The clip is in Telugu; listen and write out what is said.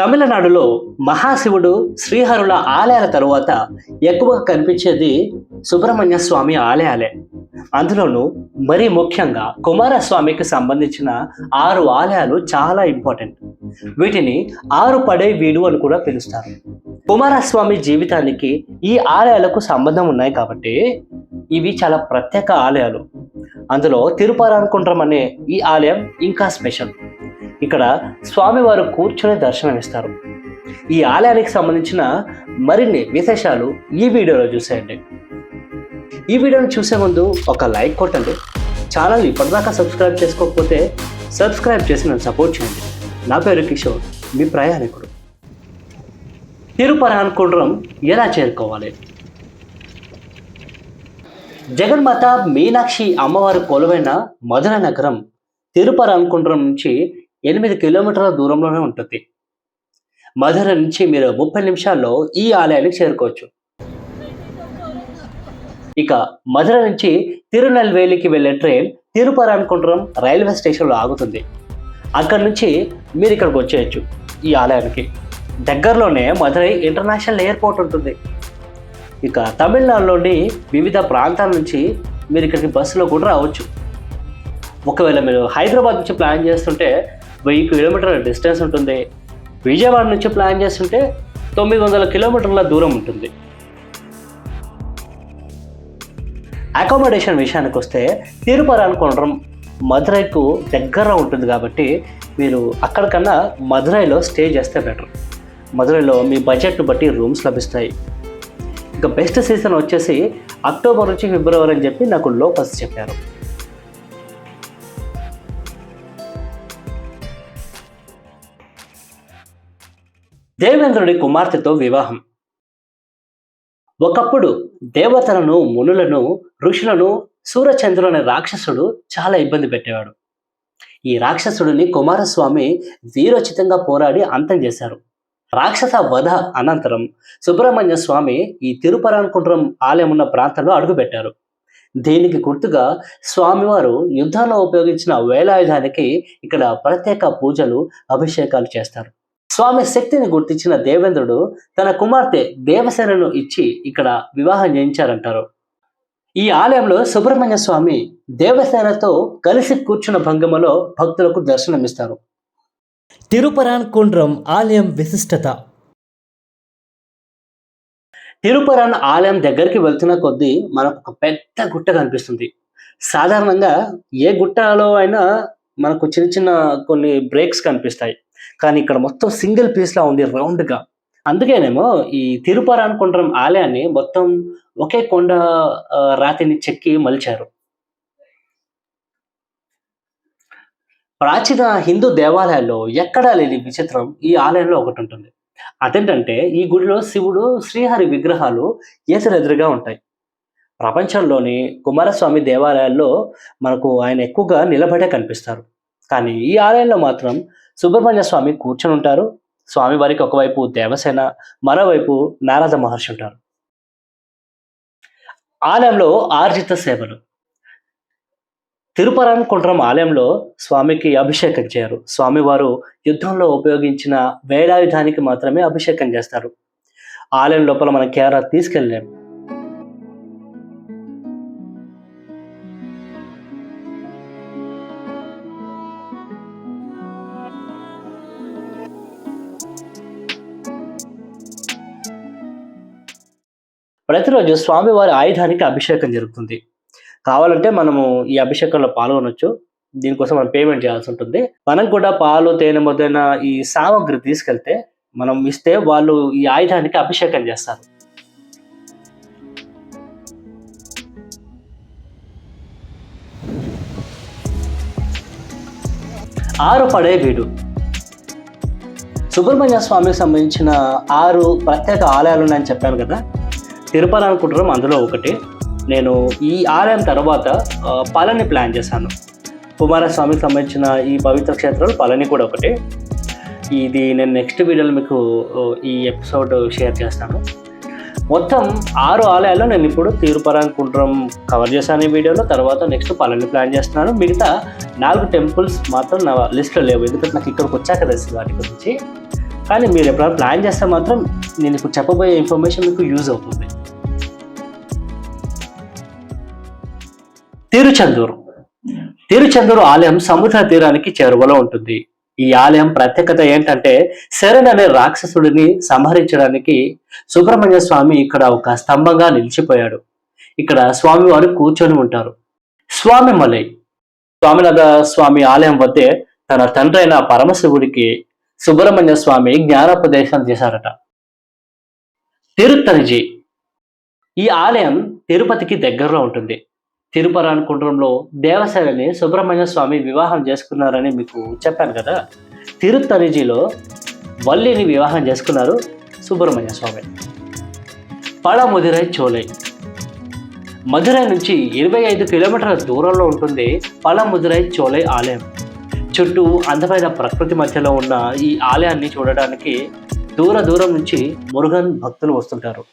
తమిళనాడులో మహాశివుడు శ్రీహరుల ఆలయాల తరువాత ఎక్కువగా కనిపించేది సుబ్రహ్మణ్య స్వామి ఆలయాలే. అందులోనూ మరీ ముఖ్యంగా కుమారస్వామికి సంబంధించిన ఆరు ఆలయాలు చాలా ఇంపార్టెంట్ వీటిని ఆరు పడే వీడు అని కూడా పిలుస్తారు. కుమారస్వామి జీవితానికి ఈ ఆలయాలకు సంబంధం ఉన్నాయి కాబట్టి ఇవి చాలా ప్రత్యేక ఆలయాలు. అందులో తిరుపరాన్కుంట్రం అనే ఈ ఆలయం ఇంకా స్పెషల్ ఇక్కడ స్వామివారు కూర్చొని దర్శనమిస్తారు. ఈ ఆలయానికి సంబంధించిన మరిన్ని విశేషాలు ఈ వీడియోలో చూసేయండి. ఈ వీడియోని చూసే ముందు ఒక లైక్ కొట్టండి. ఛానల్ ఇప్పటిదాకా సబ్స్క్రైబ్ చేసుకోకపోతే సబ్స్క్రైబ్ చేసి నన్ను సపోర్ట్ చేయండి. నా పేరు కిషోర్ మీ ప్రయాణికుడు. తిరుపరాన్కుండ్రం ఎలా చేరుకోవాలి? జగన్మాత మీనాక్షి అమ్మవారి కొలువైన మధుర నగరం తిరుపరాన్కుండ్రం నుంచి ఎనిమిది కిలోమీటర్ల దూరంలోనే ఉంటుంది. మధుర నుంచి మీరు ముప్పై నిమిషాల్లో ఈ ఆలయానికి చేరుకోవచ్చు. ఇక మధుర నుంచి తిరునెల్వేలికి వెళ్ళే ట్రైన్ తిరుపరాన్కుండ్రం రైల్వే స్టేషన్లో ఆగుతుంది. అక్కడి నుంచి మీరు ఇక్కడికి వచ్చేయచ్చు ఈ ఆలయానికి. దగ్గరలోనే మధురై ఇంటర్నేషనల్ ఎయిర్పోర్ట్ ఉంటుంది. ఇక తమిళనాడులోని వివిధ ప్రాంతాల నుంచి మీరు ఇక్కడికి బస్సులో కూడా రావచ్చు. ఒకవేళ మీరు హైదరాబాద్ నుంచి ప్లాన్ చేస్తుంటే వెయ్యి కిలోమీటర్ల డిస్టెన్స్ ఉంటుంది. విజయవాడ నుంచి ప్లాన్ చేస్తుంటే తొమ్మిది వందల కిలోమీటర్ల దూరం ఉంటుంది. అకామిడేషన్ విషయానికి వస్తే తిరుపరాన్కొండరం మధురైకు దగ్గర ఉంటుంది కాబట్టి మీరు అక్కడికన్నా మధురైలో స్టే చేస్తే బెటర్. మదురైలో మీ బడ్జెట్ను బట్టి రూమ్స్ లభిస్తాయి. ఇంకా బెస్ట్ సీజన్ వచ్చేసి అక్టోబర్ నుంచి ఫిబ్రవరి అని చెప్పి నాకు లోపస్ చెప్పారు. దేవేంద్రుడి కుమార్తెతో వివాహం. ఒకప్పుడు దేవతలను మునులను ఋషులను సూర్యచంద్రుడు అనే రాక్షసుడు చాలా ఇబ్బంది పెట్టేవాడు. ఈ రాక్షసుడిని కుమారస్వామి వీరోచితంగా పోరాడి అంతం చేశారు. రాక్షస వధ అనంతరం సుబ్రహ్మణ్య స్వామి ఈ తిరుపరాన్కుంట్రం ఆలయం ఉన్న ప్రాంతంలో అడుగుపెట్టారు దీనికి గుర్తుగా స్వామివారు యుద్ధంలో ఉపయోగించిన వేలాయుధానికి ఇక్కడ ప్రత్యేక పూజలు అభిషేకాలు చేస్తారు. స్వామి శక్తిని గుర్తించిన దేవేంద్రుడు తన కుమార్తె దేవసేనను ఇచ్చి ఇక్కడ వివాహం చేయించారంటారు. ఈ ఆలయంలో సుబ్రహ్మణ్య స్వామి దేవసేనతో కలిసి కూర్చున్న భంగిమలో భక్తులకు దర్శనమిస్తారు. తిరుపరాన్కుండ్రం ఆలయం విశిష్టత. తిరుపరాన్ ఆలయం దగ్గరికి వెళ్తున్న కొద్దీ మనకు ఒక పెద్ద గుట్ట కనిపిస్తుంది. సాధారణంగా ఏ గుట్టలో అయినా మనకు చిన్న చిన్న కొన్ని బ్రేక్స్ కనిపిస్తాయి. కానీ ఇక్కడ మొత్తం సింగిల్ పీస్లా ఉంది రౌండ్గా. అందుకేనేమో ఈ తిరుపరాన్కుండ్రం ఆలయాన్ని మొత్తం ఒకే కొండ రాతిని చెక్కి మలిచారు. ప్రాచీన హిందూ దేవాలయాల్లో ఎక్కడా లేని విచిత్రం ఈ ఆలయంలో ఒకటి ఉంటుంది. అదేంటంటే ఈ గుడిలో శివుడు శ్రీహరి విగ్రహాలు ఎదురెదురుగా ఉంటాయి. ప్రపంచంలోని కుమారస్వామి దేవాలయాల్లో మనకు ఆయన ఎక్కువగా నిలబడే కనిపిస్తారు. కానీ ఈ ఆలయంలో మాత్రం సుబ్రహ్మణ్య స్వామి కూర్చొని ఉంటారు. స్వామివారికి ఒకవైపు దేవసేన మరోవైపు నారద మహర్షి ఉంటారు. ఆలయంలో ఆర్జిత సేవలు. తిరుపరాన్కుంట్రం ఆలయంలో స్వామికి అభిషేకం చేయరు. స్వామివారు యుద్ధంలో ఉపయోగించిన వేలాయుధానికి మాత్రమే అభిషేకం చేస్తారు. ఆలయం లోపల మన కేరళ తీసుకెళ్ళలేము. ప్రతిరోజు స్వామివారి ఆయుధానికి అభిషేకం జరుగుతుంది. కావాలంటే మనము ఈ అభిషేకంలో పాల్గొనొచ్చు. దీనికోసం మనం పేమెంట్ చేయాల్సి ఉంటుంది. మనం కూడా పాలు తేనె మొదలైన ఈ సామాగ్రి తీసుకెళ్తే మనం ఇస్తే వాళ్ళు ఈ ఆయుధానికి అభిషేకం చేస్తారు. ఆరు పడే వీడు. సుబ్రహ్మణ్య స్వామికి సంబంధించిన ఆరు ప్రత్యేక ఆలయాలు ఉన్నాయని చెప్పాను కదా? తిరుపతి అనుకుంటున్నాం. అందులో ఒకటి. నేను ఈ ఆలయం తర్వాత పళని ప్లాన్ చేశాను. కుమారస్వామికి సంబంధించిన ఈ పవిత్ర క్షేత్రాలు పళని కూడా ఒకటి. ఇది నేను నెక్స్ట్ వీడియోలో మీకు ఈ ఎపిసోడ్ షేర్ చేస్తాను. మొత్తం ఆరు ఆలయాల్లో నేను ఇప్పుడు తిరుపరాంకుంట్రం కవర్ చేశాను ఈ వీడియోలో. తర్వాత నెక్స్ట్ పళని ప్లాన్ చేస్తున్నాను. మిగతా నాలుగు టెంపుల్స్ మాత్రం నా లిస్ట్లో లేవు. ఎందుకంటే నాకు ఇక్కడికి వచ్చాక తెలుసు వాటి గురించి. కానీ మీరు ఎప్పుడైనా ప్లాన్ చేస్తే మాత్రం నేను ఇప్పుడు చెప్పబోయే ఇన్ఫర్మేషన్ మీకు యూజ్ అవుతుంది. తిరుచందూరు. తిరుచందూరు ఆలయం సముద్ర తీరానికి చేరువలో ఉంటుంది. ఈ ఆలయం ప్రత్యేకత ఏంటంటే శరణ్ అనే రాక్షసుడిని సంహరించడానికి సుబ్రహ్మణ్య స్వామి ఇక్కడ ఒక స్తంభంగా నిలిచిపోయాడు. ఇక్కడ స్వామి వారు కూర్చొని ఉంటారు. స్వామి మలై. స్వామినాథ స్వామి ఆలయం వద్దే తన తండ్రి అయిన పరమశివుడికి సుబ్రహ్మణ్య స్వామి జ్ఞానోపదేశం చేశారట. తిరుత్తనిజీ ఈ ఆలయం తిరుపతికి దగ్గరలో ఉంటుంది. తిరుపరాన్కుండ్రంలో దేవసేనని సుబ్రహ్మణ్య స్వామి వివాహం చేసుకున్నారని మీకు చెప్పాను కదా. తిరుత్తనిజిలో వల్లిని వివాహం చేసుకున్నారు సుబ్రహ్మణ్య స్వామి. పళముదిరై చోలై మధురై నుంచి ఇరవై ఐదు కిలోమీటర్ల దూరంలో ఉంటుంది పళముదిరై చోలై ఆలయం. చుట్టూ అందమైన ప్రకృతి మధ్యలో ఉన్న ఈ ఆలయాన్ని చూడడానికి దూర దూరం నుంచి మురుగన్ భక్తులు వస్తుంటారు.